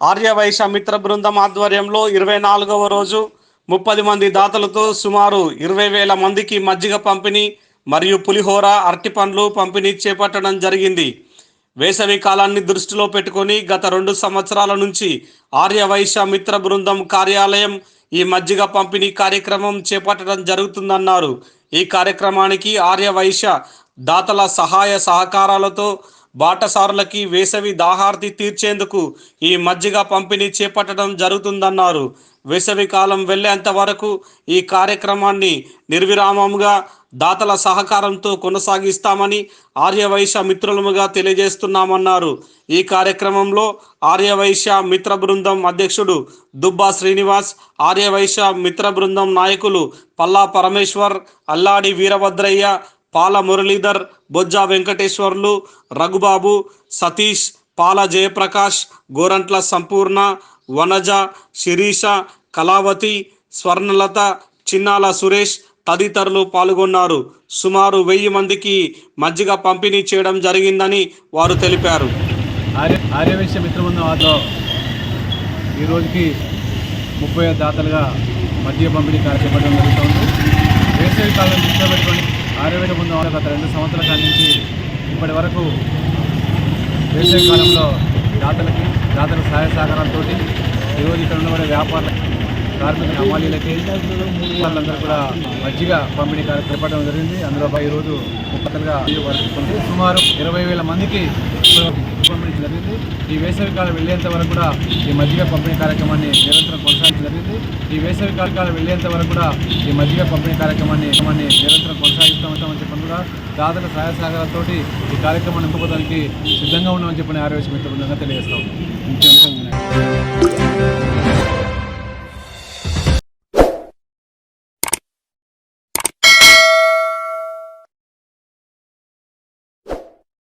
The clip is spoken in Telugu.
ఆర్యవైశ్య మిత్ర బృందం ఆధ్వర్యంలో ఇరవై నాలుగవ రోజు ముప్పది మంది దాతలతో సుమారు ఇరవై వేల మందికి మజ్జిగ పంపిణీ మరియు పులిహోర అరటి పండ్లు పంపిణీ చేపట్టడం జరిగింది. వేసవి కాలాన్ని దృష్టిలో పెట్టుకొని గత రెండు సంవత్సరాల నుంచి ఆర్యవైశ్య మిత్ర బృందం కార్యాలయం ఈ మజ్జిగ పంపిణీ కార్యక్రమం చేపట్టడం జరుగుతుందన్నారు. ఈ కార్యక్రమానికి ఆర్యవైశ్య దాతల సహాయ సహకారాలతో బాటసారులకి వేసవి దాహార్తి తీర్చేందుకు ఈ మజ్జిగ పంపిణీ చేపట్టడం జరుగుతుందన్నారు. వేసవి కాలం వెళ్ళేంత వరకు ఈ కార్యక్రమాన్ని నిర్విరామంగా దాతల సహకారంతో కొనసాగిస్తామని ఆర్యవైశ్య మిత్రులముగా తెలియజేస్తున్నామన్నారు. ఈ కార్యక్రమంలో ఆర్యవైశ్య మిత్ర బృందం అధ్యక్షుడు దుబ్బా శ్రీనివాస్ ఆర్యవైశ్య మిత్ర బృందం నాయకులు పల్లా పరమేశ్వర్ అల్లాడి వీరభద్రయ్య పాల మురళీధర్ బొజ్జా వెంకటేశ్వర్లు రఘుబాబు సతీష్ పాల జయప్రకాష్ గోరంట్ల సంపూర్ణ వనజ శిరీష కళావతి స్వర్ణలత చిన్నాల సురేష్ తదితరులు పాల్గొన్నారు. సుమారు వెయ్యి మందికి మజ్జిగ పంపిణీ చేయడం జరిగిందని వారు తెలిపారు. ఆర్య ఆర్యవేశ్య మిత్రబృందం వారిలో ఈ ముప్పై ఐదు దాతలుగా మద్య పంపిణీ కార్యక్రమం జరుగుతుంది. వేసవి కాలం దృష్టిలో పెట్టుకొని ఆర్యవేద బృందం గత రెండు సంవత్సరాల కాలం నుంచి ఇప్పటి వరకు వేసవి కాలంలో దాతలకి దాతల సహాయ సహకారాలతో ఈరోజు ఇక్కడ ఉన్నవారి వ్యాపారులకి కార్మిక హమాలీలకి వాళ్ళందరూ కూడా మజ్జిగ పంపిణీ కార్యక్రమం చేపట్టడం జరిగింది. అందులో ఈరోజు ముప్పతలుగా వర్తిస్తుంది సుమారు ఇరవై వేల మందికి పంపిణీ జరిగింది. ఈ వేసవి కాలం వెళ్ళేంత వరకు కూడా ఈ మజ్జిగ పంపిణీ కార్యక్రమాన్ని నిరంతరం కొనసాగించడం జరిగింది. ఈ వేసవి కాలం వెళ్ళేంత వరకు కూడా ఈ మజ్జిగ పంపిణీ కార్యక్రమాన్ని నిరంతరం కొనసాగిస్తామని చెప్పని కూడా దాతల సహాయ సహకారాలతోటి ఈ కార్యక్రమాన్ని నింపుకోవడానికి సిద్ధంగా ఉన్నామని చెప్పిన ఆరోగ్య మిత్రులు తెలియజేస్తాం.